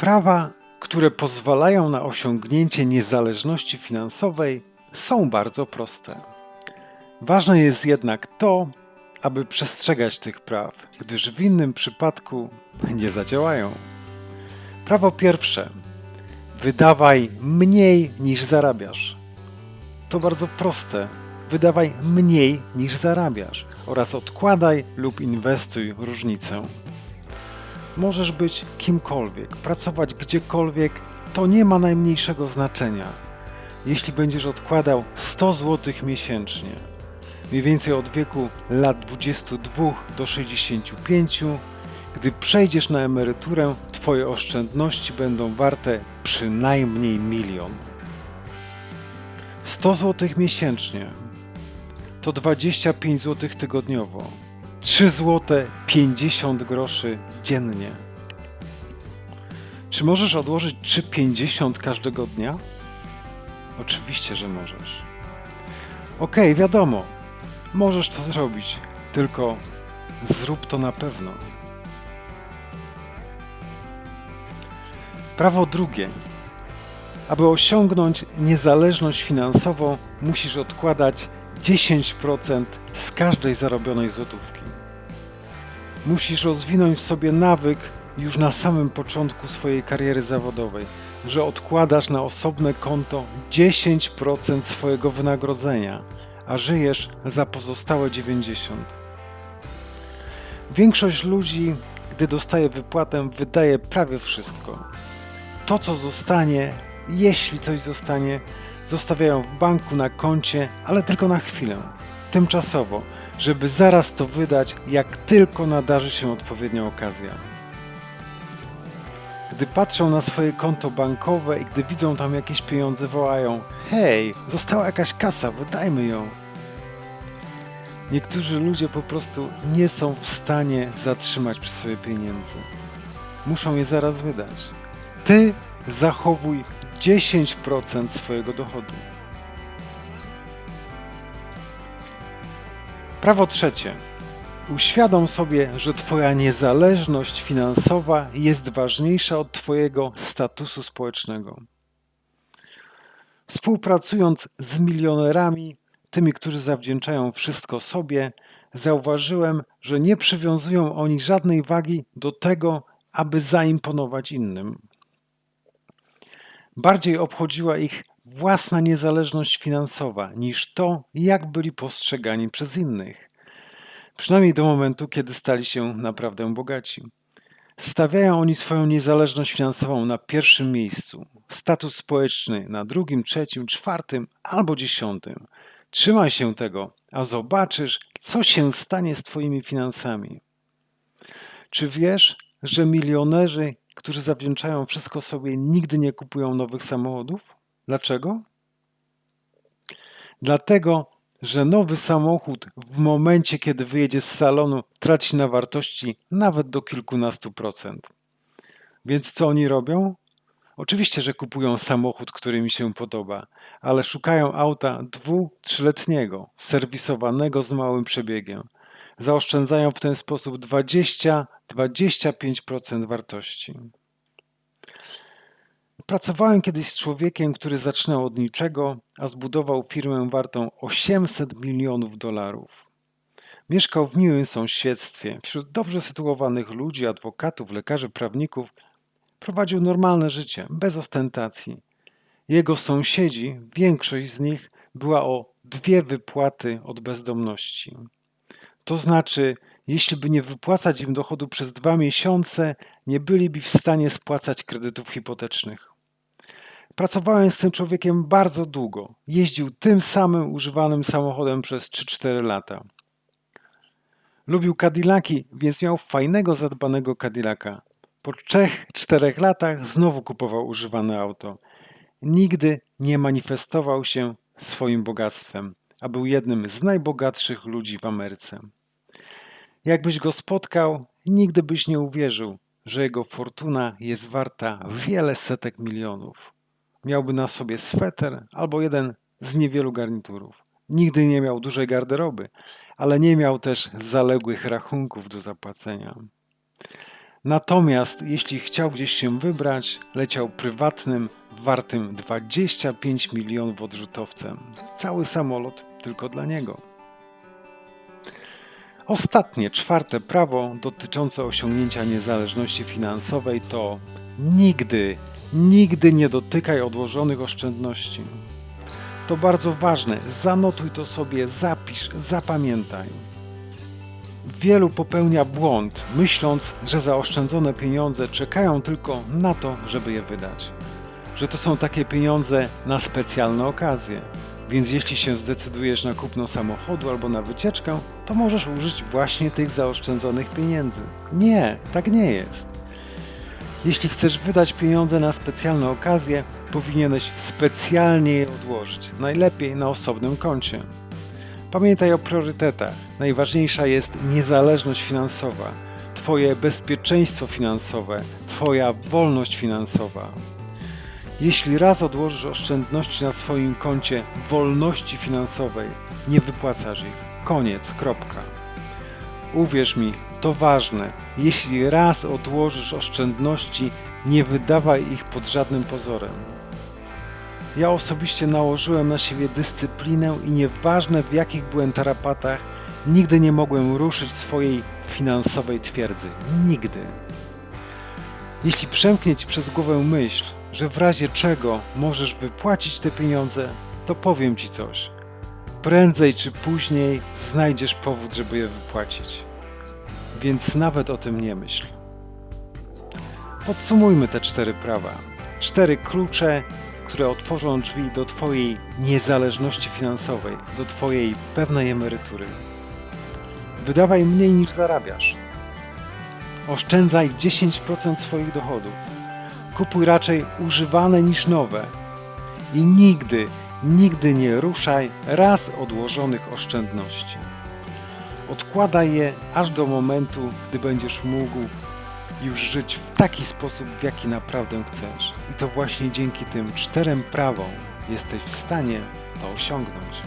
Prawa, które pozwalają na osiągnięcie niezależności finansowej, są bardzo proste. Ważne jest jednak to, aby przestrzegać tych praw, gdyż w innym przypadku nie zadziałają. Prawo pierwsze. Wydawaj mniej niż zarabiasz. To bardzo proste. Wydawaj mniej niż zarabiasz oraz odkładaj lub inwestuj różnicę. Możesz być kimkolwiek, pracować gdziekolwiek, to nie ma najmniejszego znaczenia. Jeśli będziesz odkładał 100 zł miesięcznie, mniej więcej od wieku lat 22 do 65, gdy przejdziesz na emeryturę, Twoje oszczędności będą warte przynajmniej milion. 100 zł miesięcznie to 25 zł tygodniowo. 3 zł 50 groszy dziennie. Czy możesz odłożyć 3,50 każdego dnia? Oczywiście, że możesz. Okej, wiadomo, możesz to zrobić, tylko zrób to na pewno. Prawo drugie. Aby osiągnąć niezależność finansową, musisz odkładać 10% z każdej zarobionej złotówki. Musisz rozwinąć w sobie nawyk już na samym początku swojej kariery zawodowej, że odkładasz na osobne konto 10% swojego wynagrodzenia, a żyjesz za pozostałe 90%. Większość ludzi, gdy dostaje wypłatę, wydaje prawie wszystko. To, co zostanie, jeśli coś zostanie, zostawiają w banku na koncie, ale tylko na chwilę, tymczasowo, żeby zaraz to wydać, jak tylko nadarzy się odpowiednia okazja. Gdy patrzą na swoje konto bankowe i gdy widzą tam jakieś pieniądze, wołają: Hej, została jakaś kasa, wydajmy ją. Niektórzy ludzie po prostu nie są w stanie zatrzymać przy sobie pieniędzy. Muszą je zaraz wydać. Ty zachowuj 10% swojego dochodu. Prawo trzecie. Uświadom sobie, że Twoja niezależność finansowa jest ważniejsza od Twojego statusu społecznego. Współpracując z milionerami, tymi, którzy zawdzięczają wszystko sobie, zauważyłem, że nie przywiązują oni żadnej wagi do tego, aby zaimponować innym. Bardziej obchodziła ich własna niezależność finansowa niż to, jak byli postrzegani przez innych. Przynajmniej do momentu, kiedy stali się naprawdę bogaci. Stawiają oni swoją niezależność finansową na pierwszym miejscu, status społeczny na drugim, trzecim, czwartym albo dziesiątym. Trzymaj się tego, a zobaczysz, co się stanie z Twoimi finansami. Czy wiesz, że milionerzy którzy zawdzięczają wszystko sobie, nigdy nie kupują nowych samochodów. Dlaczego? Dlatego, że nowy samochód w momencie, kiedy wyjedzie z salonu, traci na wartości nawet do kilkunastu procent. Więc co oni robią? Oczywiście, że kupują samochód, który mi się podoba, ale szukają auta dwu, trzyletniego, serwisowanego z małym przebiegiem. Zaoszczędzają w ten sposób 20-25% wartości. Pracowałem kiedyś z człowiekiem, który zaczynał od niczego, a zbudował firmę wartą 800 milionów dolarów. Mieszkał w miłym sąsiedztwie, wśród dobrze sytuowanych ludzi, adwokatów, lekarzy, prawników. Prowadził normalne życie, bez ostentacji. Jego sąsiedzi, większość z nich, była o dwie wypłaty od bezdomności. To znaczy, jeśli by nie wypłacać im dochodu przez dwa miesiące, nie byliby w stanie spłacać kredytów hipotecznych. Pracowałem z tym człowiekiem bardzo długo. Jeździł tym samym używanym samochodem przez 3-4 lata. Lubił Cadillaki, więc miał fajnego, zadbanego Cadillaca. Po 3-4 latach znowu kupował używane auto. Nigdy nie manifestował się swoim bogactwem, a był jednym z najbogatszych ludzi w Ameryce. Jakbyś go spotkał, nigdy byś nie uwierzył, że jego fortuna jest warta wiele setek milionów. Miałby na sobie sweter albo jeden z niewielu garniturów. Nigdy nie miał dużej garderoby, ale nie miał też zaległych rachunków do zapłacenia. Natomiast jeśli chciał gdzieś się wybrać, leciał prywatnym, wartym 25 milionów odrzutowcem. Cały samolot tylko dla niego. Ostatnie, czwarte prawo dotyczące osiągnięcia niezależności finansowej to nigdy, nigdy nie dotykaj odłożonych oszczędności. To bardzo ważne. Zanotuj to sobie, zapisz, zapamiętaj. Wielu popełnia błąd, myśląc, że zaoszczędzone pieniądze czekają tylko na to, żeby je wydać. Że to są takie pieniądze na specjalne okazje. Więc jeśli się zdecydujesz na kupno samochodu albo na wycieczkę, to możesz użyć właśnie tych zaoszczędzonych pieniędzy. Nie, tak nie jest. Jeśli chcesz wydać pieniądze na specjalne okazje, powinieneś specjalnie je odłożyć, najlepiej na osobnym koncie. Pamiętaj o priorytetach. Najważniejsza jest niezależność finansowa, Twoje bezpieczeństwo finansowe, Twoja wolność finansowa. Jeśli raz odłożysz oszczędności na swoim koncie wolności finansowej, nie wypłacasz ich. Koniec, kropka. Uwierz mi, to ważne. Jeśli raz odłożysz oszczędności, nie wydawaj ich pod żadnym pozorem. Ja osobiście nałożyłem na siebie dyscyplinę i nieważne w jakich byłem tarapatach, nigdy nie mogłem ruszyć swojej finansowej twierdzy. Nigdy. Jeśli przemknie ci przez głowę myśl, że w razie czego możesz wypłacić te pieniądze, to powiem ci coś. Prędzej czy później znajdziesz powód, żeby je wypłacić. Więc nawet o tym nie myśl. Podsumujmy te cztery prawa. Cztery klucze, które otworzą drzwi do Twojej niezależności finansowej, do Twojej pewnej emerytury. Wydawaj mniej niż zarabiasz. Oszczędzaj 10% swoich dochodów. Kupuj raczej używane niż nowe. I nigdy, nigdy nie ruszaj raz odłożonych oszczędności. Odkładaj je aż do momentu, gdy będziesz mógł już żyć w taki sposób, w jaki naprawdę chcesz. I to właśnie dzięki tym czterem prawom jesteś w stanie to osiągnąć.